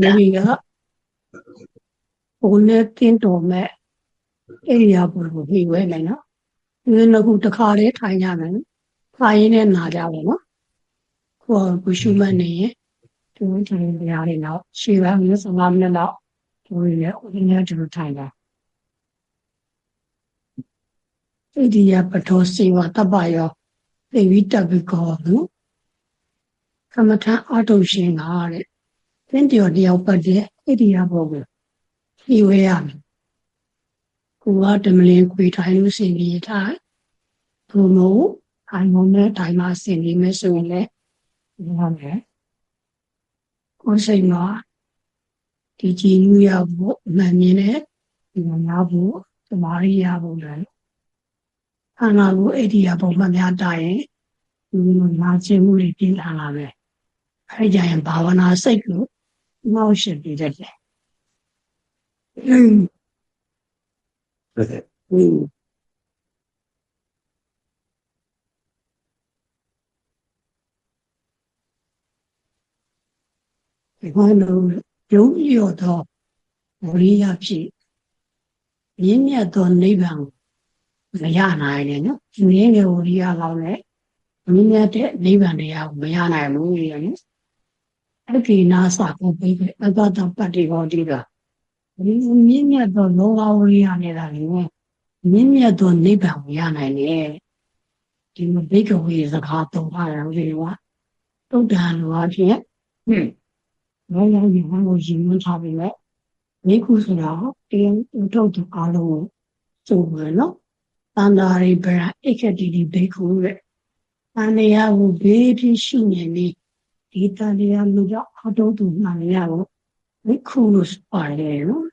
မိမိကဘုံနဲ့တင်းတော်မဲ့အဲ့ဒီအပေါ်ကိုပြီးဝဲနိုင်နော်ဒီနှစ်ခုတစ်ခါလေးထိုင်ကြမယ်နော်ထိုင်ရင်းနဲ့နာကြပါနော်ကိုယ်ကိုရှုမှတ်နေရင်ဒီလိုဒီလိုတရားတွေတော့ရှေ့ပိုင်းမျိုး15မိနစ်လောက်ဒီလိုရဲ့ဦးရင်းဒီလိုထိုင်တာဣတိယပထောစေဝတပ္ပယောသိဝိတပိကောနော်ကမ္မထအာထုရှင်ကတဲ့ သင်တော်တယောက်ပတ်တဲ့ဣတိယဘောကိုဖြေဝဲရမယ်ကိုကတမလင်းခွေထိုင်လို့စင်ပြီးထိုင်ဘုံမို့ထိုင်မုံနဲ့ထိုင်မှာစင်ပြီးမယ်ဆိုရင်လည်းဒီမှာမယ်ကိုယ်စိတ်မှာဒီကြည်နူးရဖို့အမှန်မြင်တဲ့ဒီမှာရဖို့သမာရိရဖို့လည်းခန္ဓာကိုယ်အဲ့ဒီရပုံမှန်များတိုင်ရင်ဒီလိုနာကျင်မှုတွေပြင်းထန်လာပဲအဲ့ကြရင်ဘာဝနာစိတ်ကို နှောင့်ယှက်ပြီးတတ်တယ်။ဟုတ်တယ်။ဒီမှာလုံးယုံကြည်သောဝိရိယဖြင့်မြင့်မြတ်သောနိဗ္ဗာန်ကိုမရနိုင်နဲ့နော်။မြင့်မြတ်ဝိရိယကောင်းတဲ့မြင့်မြတ်တဲ့နိဗ္ဗာန်တရားကိုမရနိုင်ဘူးလေနော်။ အကိနာစာကိုပြီးပြီအတ္တပတ္တိဟောတိကဒီမြင့်မြတ်သောလောကဝရိယနဲ့သာလေမြင့်မြတ်သောနိဗ္ဗာန်ကိုရနိုင်တယ်။ဒီမှာဘိက္ခဝေစကားသုံးပါရလေကတုတ်တန်လိုအဖြစ်ဟွန်းဘယ်လိုရင်ဟောကိုရင်မထားပြီလဲမိခုဆိုတာတရားထုတ်သူအားလုံးကိုစုံပဲနော်တန္တာရိပရာအိခတိတိဘိက္ခုရဲ့တန်တရားကိုဘေးပြီးရှိနေနေ ဒီတန်တရားလူကြောင့်အထုတ်သူမှန်ရကိုဘိက္ခုလို့ပါတယ်နော်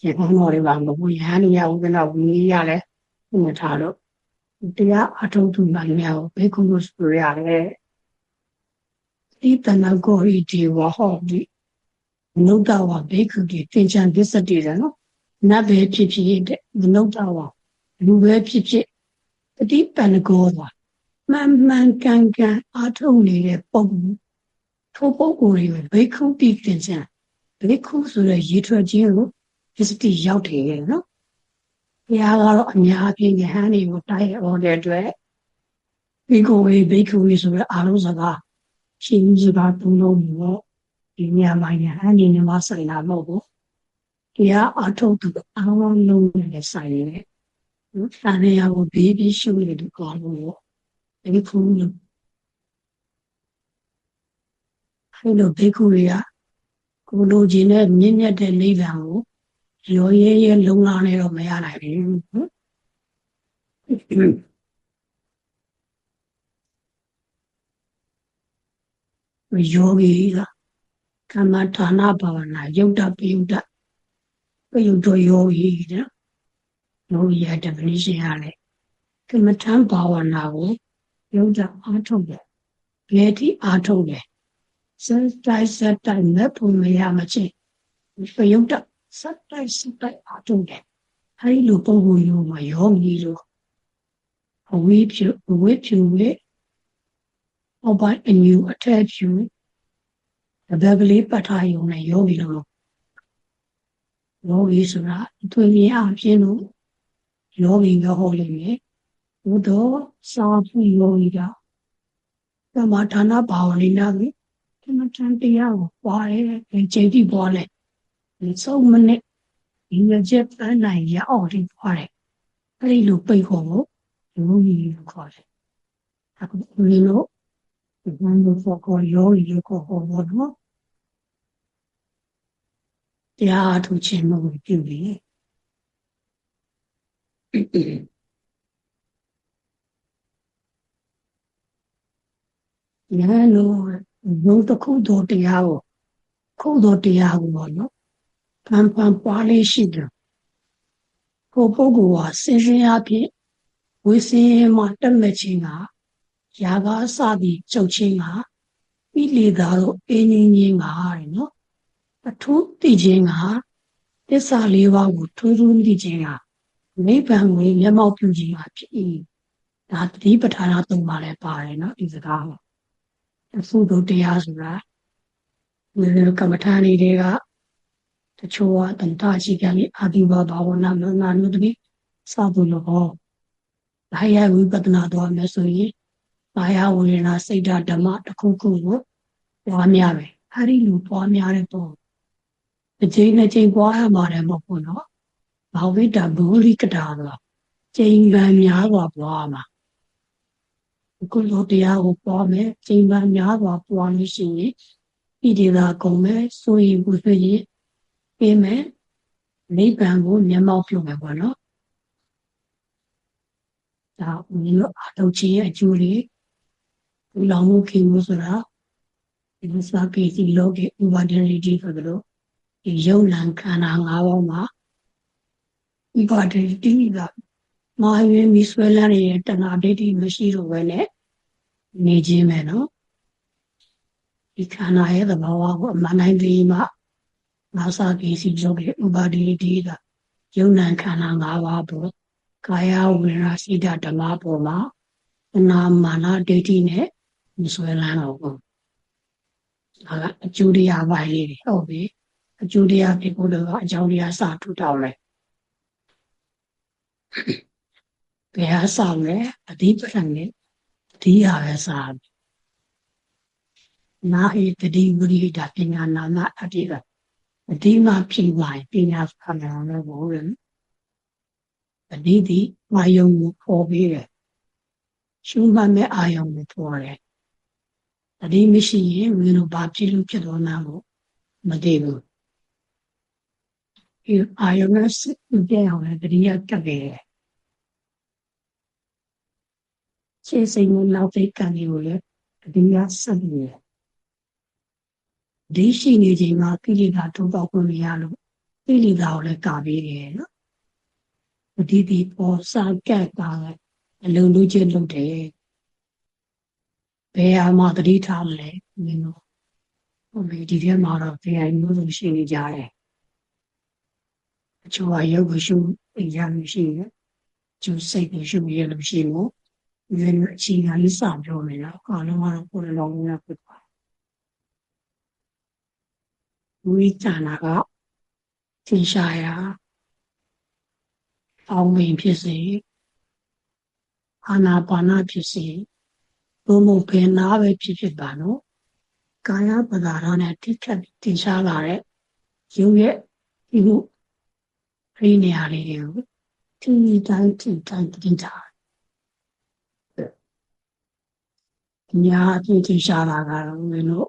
ကျေကောင်းတော်တွေပါမဟုတ်ရဟန်းရဦးကတော့ဝီရလဲဘုမထားတော့တရားအထုတ်သူမှန်ရကိုဘိက္ခုလို့ဆိုရတယ်ဒီတဏ္ဍကိုဟိဒီဝဟောဒီမနုဿဝဘိက္ခုတိသင်္ချံသစ္စတိတယ်နော်နတ်ပဲဖြစ်ဖြစ်တဲ့မနုဿဝလူပဲဖြစ်ဖြစ်တတိပန္နကောသာ မှန်မှန်ကန်ကန်အာထုံနေတဲ့ပုံထိုပုံကိုယ်တွေဘိက္ခုတိသင်္ချံဘိက္ခုဆိုတဲ့ရေထွက်ခြင်းကိုသစ္စတိရောက်တယ်ရဲ့နော်ဘုရားကတော့အများအပြည့်ယဟန်တွေကိုတိုက်ဟောတဲ့အတွက်ဘိက္ခုဝေဘိက္ခုဝေဆိုတဲ့အာလုံးစကားရှင်ကြီးစကားသုံးလုံးမျိုးဒီညမှာယဟန်ဒီနေမှာဆိုင်လာမဟုတ်ဘူးတရားအထုတ်သူအားလုံးလုံးနဲ့ဆိုင်ရဲနော်စာနေရာကိုဘေးပြီးရှုနေတယ်ကောင်းလို့ ဒီခုလို့အဲ့လိုဘေခုတွေကကိုလိုချင်တဲ့မြင့်မြတ်တဲ့နိဗ္ဗာန်ကိုရောရဲရဲလုံလာနေတော့မရနိုင်ဘူးနော်ယောဂီကကမ္မဌာနဘာဝနာယုတ်တပယုတ်တပယုတ်တော်ယောဂီတဲ့ယောဂီရဲ့ definition ရတယ်ကမ္မထံဘာဝနာကို ယုတ်တအားထုတ်တယ်ဘယ်ထိအားထုတ်လဲစက်တိုင်းစက်တိုင်းမဖို့မရမချင်းပယုတ်တစက်တိုင်းစက်တိုင်းအားထုတ်တယ်အဲဒီလိုပုံပုံမျိုးမှာယောဂီလို့အဝိဖြူအဝိဖြူရဲ့အောက်ပိုင်းအညူအထက်ဖြူတပည့်ကလေးပတ်ထားရုံနဲ့ယောဂီလို့ယောဂီဆိုတာအသွင်မြင်အဖြစ်လို့ယောဂီကဟောလိမ့်မယ် ဘုဒ္ဓစာဖူယောဂီကကမ္မဌာနဘာဝနိနာကိုကမ္မထံတရားကိုပွားတယ်ချိန်ကြည့်ပွားလဲဒီဆုံးမနစ်ဒီရချက်ပန်းနိုင်ရအောင်ဒီပွားတယ်အဲ့ဒီလိုပိတ်ခေါ်ဖို့ယောဂီလို့ခေါ်တယ်အခုဒီလိုဒီဘန်လို့ခေါ်ယောဂီလို့ခေါ်ဖို့ဘောနော်တရားအထုခြင်းမဟုတ်ပြု ပြီးညာလို့ဘုံတစ်ခုတော်တရားကိုခုတော်တရားကိုပေါ့နော်ဖန်ဖန်ပွားလေးရှိတယ်ကိုပုဂ္ဂိုလ်ဟာစင်စင်အဖြစ်ဝိစင်းမှာတက်မဲ့ခြင်းကယာကစသည်ချုပ်ခြင်းကပိလေသာတို့အင်းကြီးကြီးကတဲ့နော်အထူးသိခြင်းကသစ္စာလေးပါးကိုထူးထူးသိခြင်းကနိဗ္ဗာန်ကိုမျက်မှောက်ပြုခြင်းကဖြစ်၏ဒါသတိပဋ္ဌာန်သုံးပါလဲပါတယ်နော်ဒီစကား ကိုအဖို့တို့တရားဆိုတာဒီလိုကမ္မထာနေတွေကတချို့ကတန်တာရှိပြန်ပြီးအာဒီဘဘာဝနာမနာနုတတိစသလိုဟောဒါရဝိပဿနာတော့မယ်ဆိုရင်ဘာယဝေဒနာစိတ်ဓာတ်ဓမ္မတစ်ခုခုကိုပွားများပဲအဲ့ဒီလိုပွားများတဲ့ပုံတစ်ချိန်နဲ့ချိန်ပွားရမှာတယ်မဟုတ်ဘူးနော်ဘာဝိတ္တဘောရိကတာတော့ချိန်ပန်များစွာပွားမှာ အခုလိုတရားကိုပွားမယ်ချိန်ပန်များစွာပွားလို့ရှိရင်ဣတိသာကုန်မယ်ဆိုရင်ဘူးဆိုရင်ပြင်မယ်နိဗ္ဗာန်ကိုမျက်မှောက်ပြုမယ်ပေါ့နော်ဒါဦးလို့အထုတ်ခြင်းရဲ့အကျိုးလေးဒီလောင်မှုခင်မှုဆိုတာဒီမစကေစီလောကေဥပါဒရိတိဆိုသလိုဒီယုံလံခန္ဓာ၅ပါးမှာဥပါဒရိတိက မာယွေမီဆွဲလန်းနေတဲ့တဏှာဒိဋ္ဌိမရှိတော့ဘဲနဲ့နေခြင်းပဲနော်ဒီခန္ဓာရဲ့သဘာဝကိုအမှန်တိုင်းသိမှငါစာကေစီလောကေဥပါဒရိတိကယုံလံခန္ဓာ၅ပါးပေါ်ကာယဝိရာစိတဓမ္မပေါ်မှာအနာမာနဒိဋ္ဌိနဲ့မဆွဲလန်းတော့ဘူးဒါကအကျိုးတရားပိုင်းလေးတွေဟုတ်ပြီအကျိုးတရားဖြစ်ဖို့တော့အကြောင်းတရားစထူထောင်လိုက် ဘယ်ဟာဆောင်လဲအဓိပ္ပာယ်နဲ့အဓိဟာပဲစားနာဟိတတိဝိရိဒပညာနာမအတ္တိကအဓိမှဖြစ်သွားရင်ပညာဆံတော်လည်းဘိုးရယ်အဓိတိအာယုံကိုပေါ်ပြီးတယ်ရှုမှတ်မဲ့အာယုံကိုပေါ်တယ်အဓိမရှိရင်ဝိနုဘာဖြစ်လို့ဖြစ်တော်နာကိုမသိဘူးဒီအာယုံနဲ့စိတ်ပြအောင်လည်းတတိယကပ်ခဲ့တယ် ခြေစိမ်ကိုနောက်သိကံကိုလည်းတတိယဆက်ပြီးတယ်ဒီရှိနေချိန်မှာကိလေသာထုတ်ပေါက်ခွင့်မရလို့ကိလေသာကိုလည်းကာပေးတယ်နော်အဒီဒီပေါ်စာကက်ကလည်းအလုံးလုံးချင်းလုပ်တယ်ဘယ်ဟာမှတတိထားမလဲမင်းတို့ဟုတ်ပြီဒီထဲမှာတော့တရားမျိုးစုံရှိနေကြတယ်အချို့ကရုပ်ကိုရှုရလို့ရှိတယ်ကျူစိတ်ကိုရှုရလို့ရှိမို့ ဒီလိုအချိန်ကြီးစပြောနေတာအကောင်လုံးကတော့ကိုယ်လုံးလုံးဖြစ်သွားဝိဇာနာကသင်ရှားရာအောင်ဝင်ဖြစ်စေအာနာပါနဖြစ်စေဘုံမဘယ်နာပဲဖြစ်ဖြစ်ပါနော်ကာယပဒါရနဲ့တိခတ်တင်ရှားလာတဲ့ရုပ်ရဲ့ဒီမှုရိနေရာလေးတွေကိုထိတိုင်းထိတိုင်းတင်ထား ညာအပြည့်တင်ရှားလာတာတော့မင်းတို့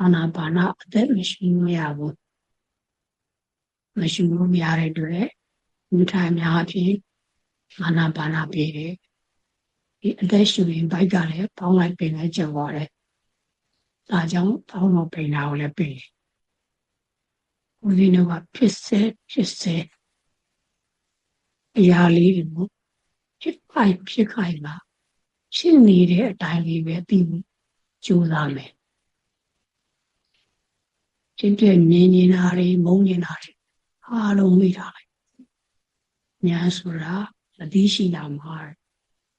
အာနာပါနအသက်မရှိမရဘူးမရှိလို့မရတဲ့အတွက်ဒီထိုင်များအဖြစ်အာနာပါနပေးတယ်ဒီအသက်ရှူရင်ဘိုက်ကလည်းပေါင်းလိုက်ပင်လိုက်ကျသွားတယ်ဒါကြောင့်ပေါင်းတော့ပင်တာကိုလည်းပေးတယ်ဦးဇင်းတို့ကဖြစ်စေဖြစ်စေအရာလေးတွေမို့ဖြစ်ခိုက်ဖြစ်ခိုက်မှာ ဖြစ်နေတဲ့အတိုင်းလေးပဲပြီးကြိုးစားမယ်ဖြစ်ပြမြင်နေတာတွေမုန်းနေတာတွေအားလုံးမိထားလိုက်ညာဆိုတာတတိရှိတာမှာ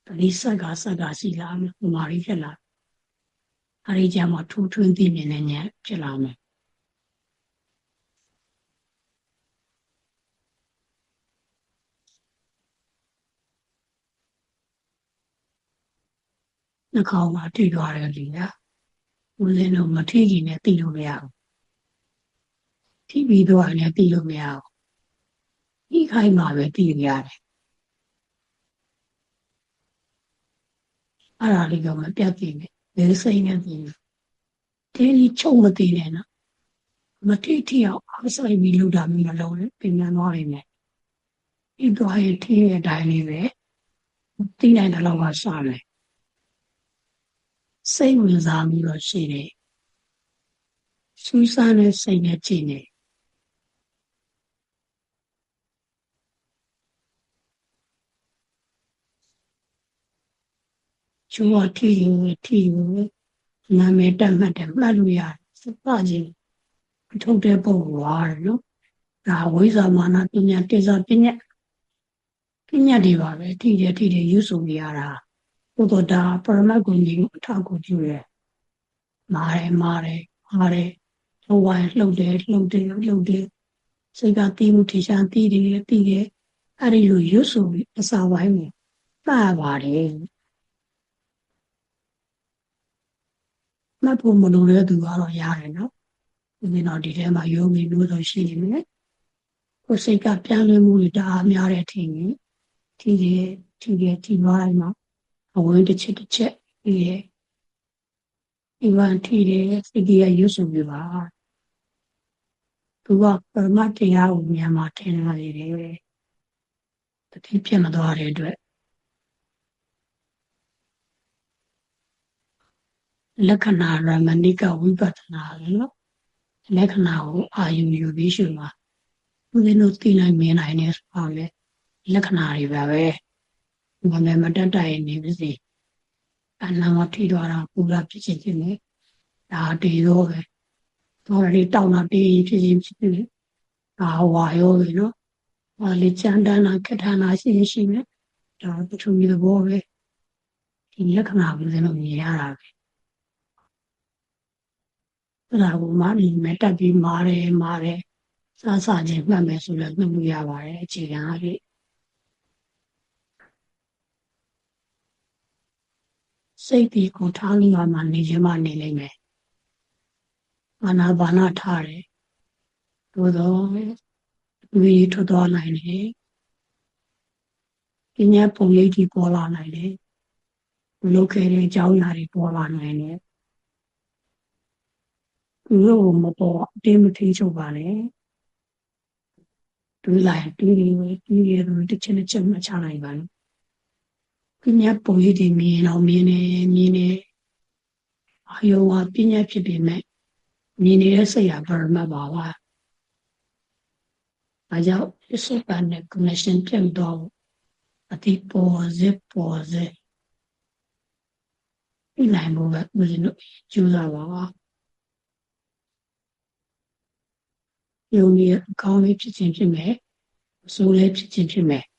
တတိဆက်ကဆက်ကရှိလာမယ်ဟိုမာရီဖြစ်လာအဲဒီကြမှာထူးထွင်းသိမြင်တဲ့ညာဖြစ်လာမယ် နှာခေါင်းမှာထိသွားတယ်လေကဦးဇင်းတို့မထိခင်နဲ့သိလို့မရဘူးထိပြီးတော့လည်းသိလို့မရဘူးဒီခိုင်းမှာပဲသိရတယ်အဲ့ဒါလေးကမပြတ်သိနေဘယ်စိတ်နဲ့သိနေတေးလေးချုံမသိနဲ့နော်မထိထိအောင်အားဆိုင်ပြီးလှုပ်တာမျိုးမလုပ်နဲ့ပြင်ပြန်သွားနေတယ်ဒီတော့ရင်ထိရဲ့အတိုင်းလေးပဲသိနိုင်တဲ့လောက်ကစတယ် စိတ်ဝင်စားပြီးတော့ရှိတယ်စူးစမ်းတဲ့စိတ်နဲ့ကြည့်နေချိုးဝထီယူထီယူနာမည်တက်မှတ်တယ်မှတ်လို့ရတယ်စပချင်းထုတ်တဲ့ပုံပါတယ်နော်ဒါဝိဇာမာနပညာတေဇာပညာပညာတွေပါပဲထိတယ်ထိတယ်ယူဆိုနေရတာ သို့တော့ဒါပရမတ်ကိုညီအထောက်ကိုပြုရဲမာတယ်မာတယ်မာတယ်ဟိုဝိုင်းလှုပ်တယ်လှုပ်တယ်လှုပ်တယ်စိတ်ကတီးမှုထရှားတီးတယ်တီးတယ်အဲ့ဒီလိုရွတ်ဆိုပြီးအစာဝိုင်းကိုပတ်ပါတယ်မတ်ဖို့မလိုတဲ့သူကတော့ရတယ်နော်ဒီတော့ဒီထဲမှာယောဂီလို့ဆိုရှိနေမယ်ကိုယ်စိတ်ကပြန်လဲမှုတွေတအားများတဲ့အထင်ကြီးထီတယ်ထီတယ်ထီသွားလိုက်မှာ အဝင်တစ်ချက်တစ်ချက်ပြီးရဲ့ဒီဝန်ထီတယ်စိတ်ကြီးရရွတ်ဆိုပြပါသူကပရမတ်တရားကိုမြန်မာထင်လာနေတယ်တတိပြတ်မသွားတဲ့အတွက်လက္ခဏာရမဏိကဝိပဿနာလို့လက္ခဏာကိုအာယုယူပြီးရှုမှာဦးဇင်းတို့သိနိုင်မြင်နိုင်နေဆိုတာလေလက္ခဏာတွေပါပဲ ဘာမှမတတ်တိုင်နေပါစေအနာမထိသွားတာပူလာဖြစ်ချင်းချင်းနဲ့ဒါတည်တော့ပဲတော်ရီတောင်းတာတည်ဖြစ်ချင်းဖြစ်နေဒါဝါရောပဲနော်ဘာလေကြမ်းတမ်းတာခက်ထန်တာရှိရင်ရှိမယ်ဒါပထဝီသဘောပဲဒီလက္ခဏာကိုဦးဇင်းတို့မြင်ရတာပဲအဲ့ဒါကိုမှဒီမဲ့တက်ပြီးမာတယ်မာတယ်စားစားချင်းမှတ်မယ်ဆိုလည်းမှတ်လို့ရပါတယ်အခြေခံအဖြစ် စိတ်ဒီကိုထားလို့ရမှနေခြင်းမနေလိမ့်မယ်အာနာပါနာထားတယ်သို့တော့ဝီထွက်သွားနိုင်တယ်ပညာပုံရိပ်ကြီးပေါ်လာနိုင်တယ်လုတ်ခဲ့တဲ့အကြောင်းအရာတွေပေါ်လာနိုင်တယ်သူတို့မပေါ်အတင်းမထိချုပ်ပါနဲ့တွေးလိုက်တွေးနေတွေးရတော့တစ်ချက်တစ်ချက်မှချလိုက်ပါလို့ ပညာပုံရိပ်တွေမြင်တော့မြင်နေမြင်နေအယောဝပညာဖြစ်ပေမဲ့မြင်နေတဲ့စိတ်ဟာဗရမတ်ပါပါ။အဲကြောင့်ပစ္စုပန်နဲ့ connection ပြတ်တော့အတိပေါ်စေပေါ်စေဒီနိုင်ဖို့ပဲဦးဇင်းတို့ကြိုးစားပါပါ။ယုံကြည်အကောင်းလေးဖြစ်ခြင်းဖြစ်မယ်။အဆိုးလေးဖြစ်ခြင်းဖြစ်မယ်။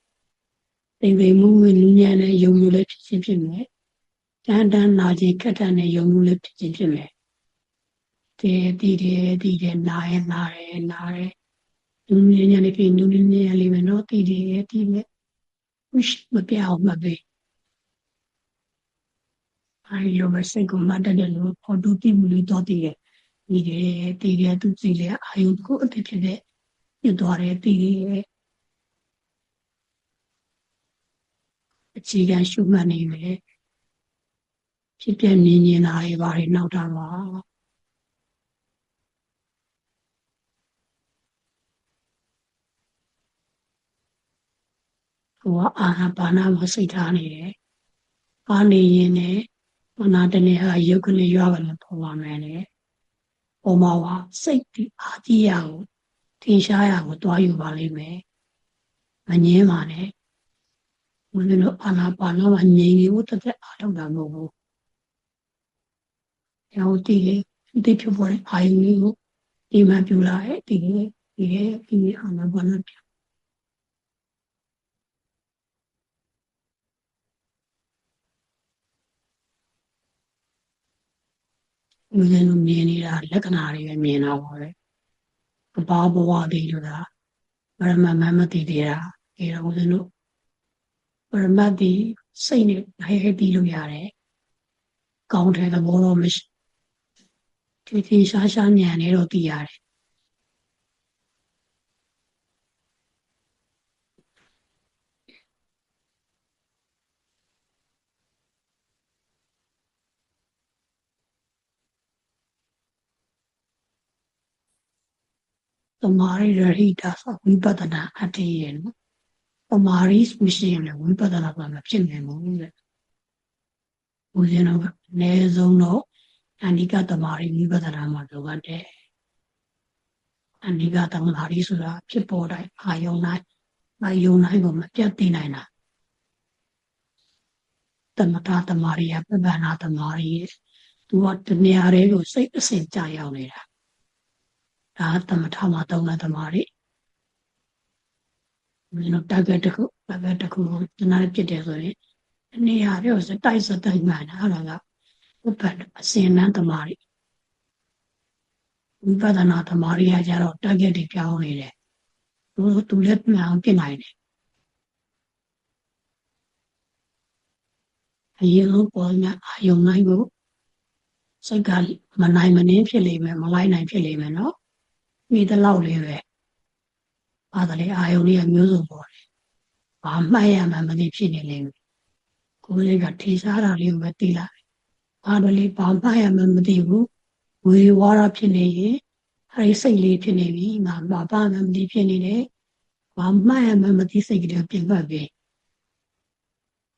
တိမ်ပိမ်မှုဝင်လူညံ့တဲ့ယုံကြည်လေးဖြစ်ခြင်းဖြစ်မယ်။တန်တန်နာခြင်းခက်တန်တဲ့ယုံကြည်လေးဖြစ်ခြင်းဖြစ်မယ်။တည်တည်တယ်တည်တယ်နားရဲ့နားရဲ့နားရဲ့နူးညံ့ညံ့လေးဖြစ်နူးနူးညံ့ညံ့လေးပဲနော်တည်တယ်တည်တယ်ဝိမပြောင်းမပေးအဲဒီလိုပဲစိတ်ကိုမတ်တဲ့လို့ဖော်တူတိမှုလေးတော့တည်တယ်ဒီတယ်တည်တယ်သူစီလေအာယုကိုအဖြစ်ဖြစ်တဲ့ညွတ်သွားတယ်တည်တ အခြေခံရှုမှတ်နေတယ်ဖြစ်ပြမြင်နေတာတွေဘာတွေနောက်တာပါဟိုကအာဟာပါနာမှာစိတ်ထားနေတယ်။အားနေရင်လည်းမနာတနေဟာယုတ်ကနေရွာကလည်းပေါ်ပါမယ်လေ။ပေါ်မှာပါစိတ်ဒီအာကြီးရကိုထင်ရှားရကိုတွားယူပါလိမ့်မယ်။မငင်းပါနဲ့။ ဘုရားတို့အာနာပါနာမှာငြိမ်နေဖို့တစ်သက်အားထုတ်တာမဟုတ်ဘူး။ရောတီးလေဒီဖြစ်ပေါ်တဲ့အာယုလေးကိုဒီမှပြလာတဲ့ဒီလေဒီလေဒီအာနာပါနာပြဦးဇင်းတို့မြင်နေတာလက္ခဏာတွေပဲမြင်တာပါပဲကဘာဘဝတည်လို့တာပရမတ်မမတည်သေးတာအဲတော့ဦးဇင်းတို့ ပရမတ်ဒီစိတ်နဲ့ဟဲဟဲပြီးလို့ရတယ်ကောင်းတဲ့သဘောတော့မရှိဒီဒီရှားရှားညံနေတော့တည်ရတယ်သမာရိရဟိတာဆိုဝိပဿနာအတ္တိရဲ့နော် သမာရိမရှိရင်လည်းဝိပဿနာကမဖြစ်နိုင်ဘူးတဲ့ဦးဇင်းတို့အနည်းဆုံးတော့အနိကသမာရိဝိပဿနာမှာလိုအပ်တယ်အနိကသမာရိဆိုတာဖြစ်ပေါ်တိုင်းအာယုံတိုင်းအာယုံတိုင်းကိုမပြတ်သိနိုင်တာသမထသမာရိယပပ္ပနာသမာရိသူကတနေရာတွေကိုစိတ်အစဉ်ကြာရောက်နေတာဒါသမထမှာသုံးတဲ့သမားတွေ ဘယ်လို target တစ်ခု target တစ်ခုကိုတနားပြစ်တယ်ဆိုရင်အနေဟာပြောစတိုက်စတိုက်မှန်တာအဲ့ဒါကဥပ္ပအစင်နန်းသမားတွေဝိပဿနာသမားတွေကကြတော့ target တွေပြောင်းနေတယ်သူသူလည်းမှန်အောင်ပြင်နိုင်တယ်အရင်ဆုံးပေါ်မြအာယုံနိုင်ကိုစိတ်ကမနိုင်မနှင်းဖြစ်လိမ့်မယ်မလိုက်နိုင်ဖြစ်လိမ့်မယ်နော်မိတလောက်လေးပဲ ပါတယ်လေအာယုံလေးကမျိုးစုံပေါ်တယ်ဘာမှတ်ရမှမသိဖြစ်နေလိမ့်မယ်ကိုယ်လေးကထေစားတာလေးကိုပဲသိလာတယ်ဘာလို့လဲဘာမှတ်ရမှမသိဘူးဝေဝါရဖြစ်နေရင်အဲဒီစိတ်လေးဖြစ်နေပြီငါဘာမှမသိဖြစ်နေတယ်ဘာမှတ်ရမှမသိစိတ်ကလေးပြင်ပတ်ပြီ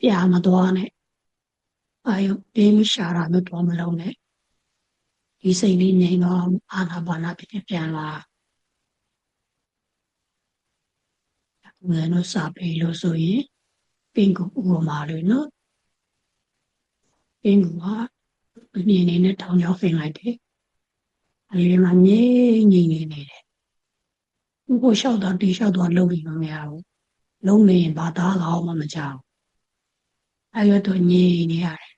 ပြာမသွားနဲ့အာယုတင်းရှာတာမျိုးတော့မလုပ်နဲ့ဒီစိတ်လေးငြိမ်တော့အာနာပါနာဖြစ်ပြန်လာ ဘယ်လိုစပြီလို့ဆိုရင်ပင်ကူဥပမာလေးနော်ပင်ကူကအမြင်နေနဲ့ထောင်ချောင်းဖိလိုက်တယ်အလေးမှာငြိမ်ငြိမ်နေနေတယ်ဥပ္ပလျှောက်တော့တီလျှောက်တော့လုံးပြီးမမရဘူးလုံးနေရင်ဘာသာကောင်းမှမကြောက်အဲ့ရတော့ငြိမ်နေရတယ်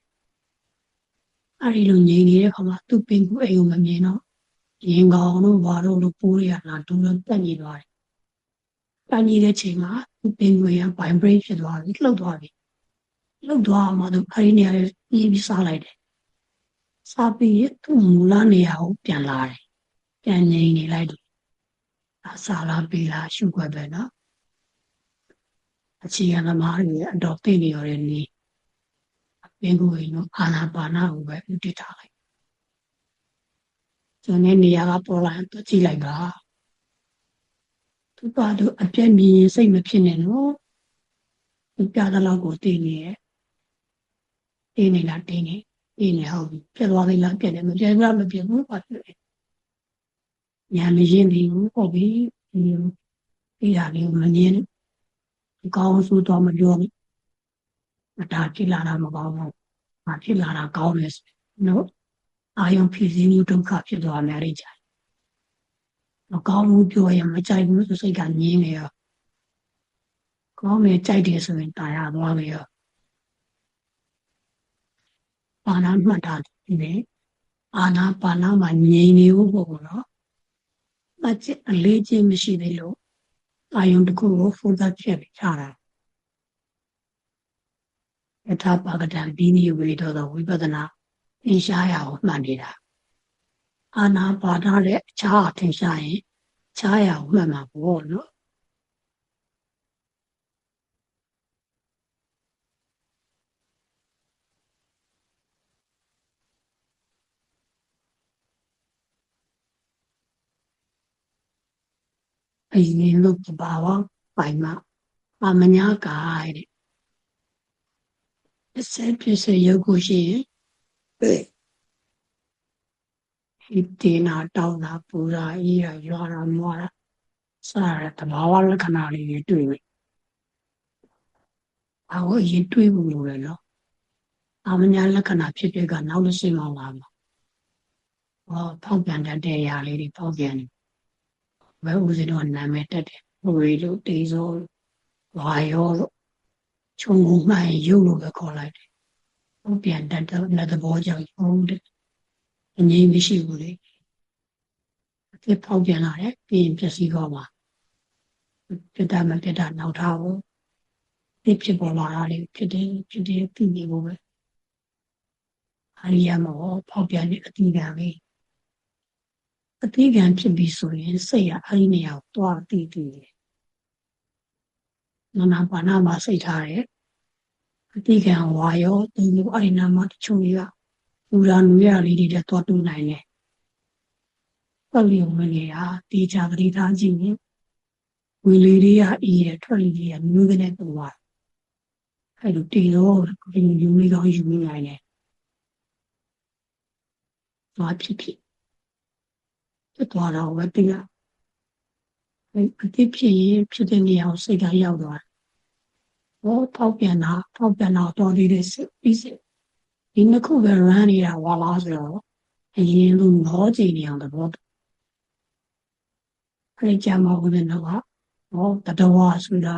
အဲ့ဒီလိုငြိမ်နေတဲ့ခါမှာသူ့ပင်ကူအိမ်ကိုမမြင်တော့ရင်ကောင်တို့ဘာတို့လို့ပိုးရလာဒူးလုံးတက်ညီသွားတယ်။ တက်ညီတဲ့ချိန်မှာသူ့ပင်ကူရ vibrate ဖြစ်သွားပြီလှုပ်သွားပြီ။လှုပ်သွားမှသူအဲ့ဒီနေရာလေးပြီးပြီးစားလိုက်တယ်။စားပြီးသူ့မူလနေရာကိုပြန်လာတယ်။ပြန်ငြိမ်နေလိုက်တယ်။အစားလားပြီးလားရှုွက်ပဲနော်။အခြေခံသမားတွေအတော်သိနေရတဲ့နေ့ပင်ကိုယ်နော်အာနာပါနာကိုပဲဥတည်ထားလိုက်ကျွန်တဲ့နေရာကပေါ်လာရင်တော့ကြည့်လိုက်ပါ သူပါတော့အပြက်မြင်ရင်စိတ်မဖြစ်နဲ့နော်သူပြတဲ့လောက်ကိုတည်နေရဲ့တည်နေလားတည်နေတည်နေဟုတ်ပြီပြက်သွားလိမ့်လားပြက်တယ်မပြက်ဘူးမပြက်ဘူးပါဖြစ်တယ်ညာမရင်ဘူးဟုတ်ပြီဒီဒီဟာလေးကိုမမြင်အကောင်းဆိုတော့မပြောဘူးဒါဖြစ်လာတာမကောင်းဘူး။ဘာဖြစ်လာတာကောင်းလဲနော်။အာယုံဖြစ်စည်းမှုဒုက္ခဖြစ်သွားမယ်အဲ့ကြ။ မကောင်းဘူးပြောရင်မကြိုက်ဘူးဆိုစိတ်ကငြင်းနေရော။ကောင်းမယ်ကြိုက်တယ်ဆိုရင်တာယာသွားပြီရော။ပါဏာမှတ်တာဒီလေ။အာနာပါဏာမှာငြိမ်နေဖို့ပေါ့နော်။အကျအလေးချင်းမရှိသေးလို့အာယုံတစ်ခုကို focus ဖြစ်ပြီးချတာ။ယထာပါကတံဒီနိဝေဒောသောဝိပဿနာသင်ရှားရအောင်မှတ်နေတာ အာနာပါဒနဲ့အခြားထင်ရှားရင်ခြားရအောင်မှတ်မှာပေါ့နော်အရင်လို့ပါပါပိုင်မှာအမညာကာတဲ့အစဖြစ်စေရုပ်ကိုရှိရင် ဟိတေနာတောင်းတာပူတာအေးတာရွာတာမွာတာစတဲ့တဘာဝလက္ခဏာလေးတွေတွေ့ပြီ။အဟိုရင်တွေးဖို့လိုတယ်နော်။အမညာလက္ခဏာဖြစ်ဖြစ်ကနောက်လို့ရှိမှလာမှာ။ဟောဖောက်ပြန်တဲ့တရားလေးတွေဖောက်ပြန်နေ။ဘယ်ဦးစီတော့နာမည်တက်တယ်။ဝေလို့တေးစောဝါရောလို့ခြုံငုံမှန်ရုပ်လို့ပဲခေါ်လိုက်တယ်။ဟုတ်ပြန်တတ်တဲ့သဘောကြောင့်ဟုတ်တယ်။ အငြိမ်းမရှိဘူးလေ။အဖြစ်ပေါက်ပြန်လာတယ်ပြီးရင်ပြည့်စည်တော့မှာပြတ်တာမပြတ်တာနောက်ထားဖို့ဒီဖြစ်ပေါ်လာတာလေဖြစ်တယ်ဖြစ်တယ်သိနေဖို့ပဲ။အရိယာမောပေါက်ပြန်တဲ့အတိကံပဲ။အတိကံဖြစ်ပြီးဆိုရင်စိတ်ကအဲ့ဒီနေရာကိုတွားတည်တည်တယ်နာနာပါဏမှာစိတ်ထားတယ်အတိကံဝါရောဒီလိုအဲ့ဒီနာမှာတချို့တွေကလူ ရာနူရလေးတွေတက်သွားတူးနိုင်တယ်ပတ်လျုံမနေဟာတေချာသတိထားကြည့်ရင်ဝီလေးတွေကအေးတယ်ထွက်လေးတွေကမျိုးကနေတူသွားအဲ့လိုတည်တော့ဒီယူလေးကောင်းယူနေနိုင်တယ်သွားဖြစ်ဖြစ်ဖြစ်သွားတော့ပဲတည်ရအတိဖြစ်ရင်ဖြစ်တဲ့နေရာကိုစိတ်ကရောက်သွားတယ်။ဟောထောက်ပြန်တာထောက်ပြန်တာတော်သေးတယ်ပြီးစစ် ဒီနှစ်ခုပဲ run နေတာဝါလားဆိုတော့အရင်လိုမောကြည့်နေအောင်တဘောအဲ့ဒီကြမှာဘုရားတော့ဟောတတော်ဆိုတာ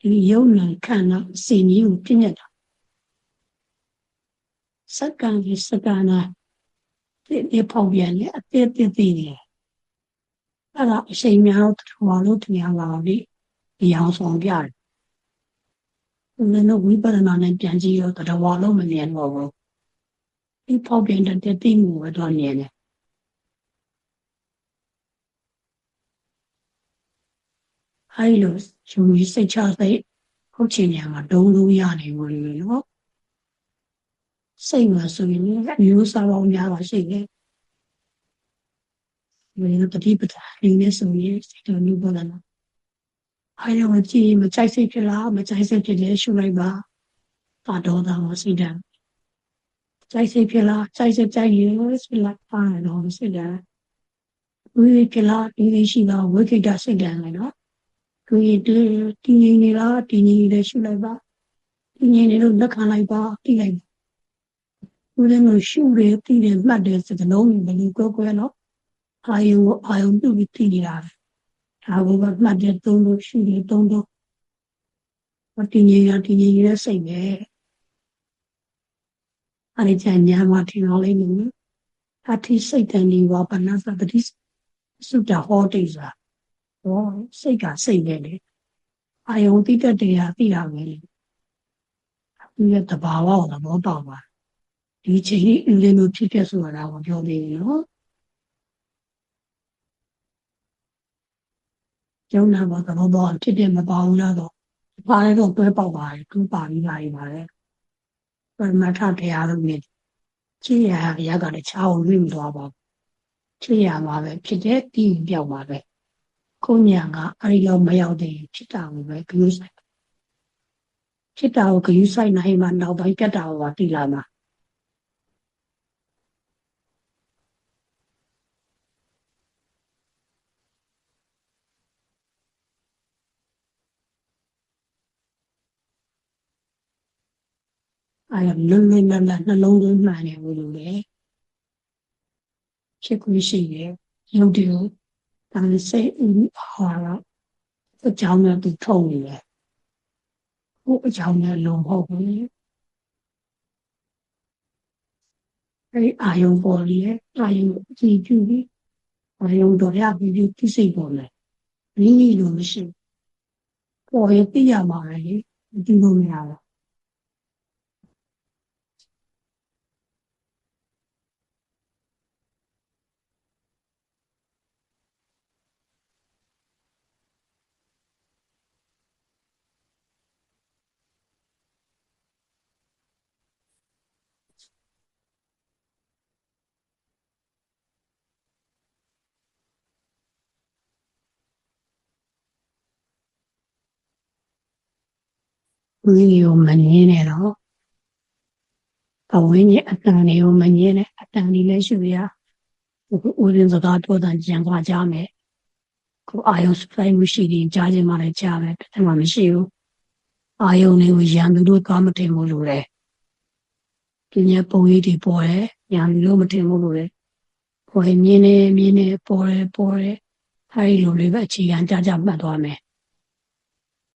ဒီယုံနံခံတာစင်ကြီးကိုပြည့်ညတ်တာစက္ကန့်ကြီးစက္ကန့်နာဒီဒီဖောက်ပြန်နေအသေးသေးသေးနေအဲ့ဒါအချိန်များတော့ထဝါလို့ထင်ရပါလိဒီအောင်ဆောင်ပြတယ် ဦးဇင်းတို့ဝိပဿနာနဲ့ပြန်ကြည့်တော့တဝါလုံးမမြင်တော့ဘူးဒီဖောက်ပြန်တဲ့တိမှုပဲတော့မြင်တယ်အဲ့လိုယူကြီးစိတ်ချစိတ်ဟုတ်ချင်နေမှာဒုံလုံးရနေဘူးလေနော်စိတ်မှာဆိုရင်မျိုးစားပေါင်းများပါရှိတယ်ဒီလိုတတိပတာဒီနေ့ဆိုရင်စိတ်တော်နုဘောလာ အဲ့တော့ကြည့်မကြိုက်စိတ်ဖြစ်လားမကြိုက်စိတ်ဖြစ်တယ်ရှုလိုက်ပါပါတော့တာမစိတ်တယ်ကြိုက်စိတ်ဖြစ်လားကြိုက်စိတ်ကြိုက်ရင်စိတ်လိုက်ပါတော့စိတ်တယ်ဝိဖြစ်လားဒီလိုရှိတော့ဝိခိတစိတ်တယ်လေနော်ကိုယ်တည်းတည်ငြိမ်နေလားတည်ငြိမ်နေတယ်ရှုလိုက်ပါတည်ငြိမ်နေလို့လက်ခံလိုက်ပါတည်လိုက်ပါဦးလည်းလို့ရှုတယ်တည်တယ်မှတ်တယ်စကလုံးဘယ်လိုကွဲကွဲနော်အာယုံအာယုံပြုပြီးတည်နေတာ ဒါကိုမှတ်တယ်သုံးလို့ရှုတယ်သုံးတော့မတည်ငြိမ်ရတည်ငြိမ်နေတဲ့စိတ်ပဲအဲ့ဒီချင်ညာမှာထင်တော်လေးနေအထိစိတ်တန်ဒီဝပနသပတိစုတဟောတိစာဟောစိတ်ကစိတ်နဲ့လေအာယုံတိတတ်တရားသိတာပဲလေဒီရဲ့တဘာဝကိုသဘောပေါက်ပါဒီချိန်ကြီးအင်းလေးမျိုးဖြစ်ဖြစ်ဆိုတာကိုပြောနေတယ်နော် ကျုံနာဘောသဘောပေါက်ဖြစ်တယ်မပေါဘူးလားတော့ဘာလဲတော့တွဲပေါက်ပါတယ်သူပါပြီးပါပြီပါလေပရမထတရားလို့မြင်ချစ်ရရကလည်းချားအောင်လွင့်သွားပါချစ်ရမှာပဲဖြစ်တဲ့တည်ပြောက်ပါပဲကိုညာကအဲ့ဒီလောက်မရောက်တဲ့ဖြစ်တာကိုပဲဂရုစိုက်ဖြစ်တာကိုဂရုစိုက်နိုင်မှနောက်ပိုင်းပြတ်တာကိုပါတည်လာမှာ အဲ့လွတ်လွတ်လပ်လပ်နှလုံးသွင်းမှန်တယ်လို့လေဖြစ်ခွင့်ရှိတယ်ရုပ်တည်ကိုဒါနဲ့စိတ်ဟာတော့အကြောင်းနဲ့သူထုံနေတယ်ဟိုအကြောင်းနဲ့လုံးမဟုတ်ဘူးအဲ့အာယုံပေါ်လေအာယုံကြည့်ကြည့်ပြီးအာယုံတော်ရပြီးပြီးသိစိတ်ပေါ်လေမိမိလိုမရှိပေါ်ရသိရမှာလေမကြည့်လို့မရဘူး ဝိရိယမငင်းနဲ့တော့ဘဝင်းကြီးအတန်တွေကိုမငင်းနဲ့အတန်တွေလည်းရှိရအခုဦးရင်းစကားပြောတာကြံသွားကြမယ်ကိုအာယုံစပိုင်မှုရှိရင်ကြားခြင်းမှလည်းကြားမယ်တမမရှိဘူးအာယုံတွေကိုရံသူတို့သွားမတင်ဘူးလို့လေဒီညပုံရိပ်တွေပေါ်တယ်ရံသူတို့မတင်ဘူးလို့လေပေါ်မြင်းနေမြင်းနေပေါ်တယ်ပေါ်တယ်အဲဒီလိုလေးပဲအခြေခံကြကြမှတ်သွားမယ်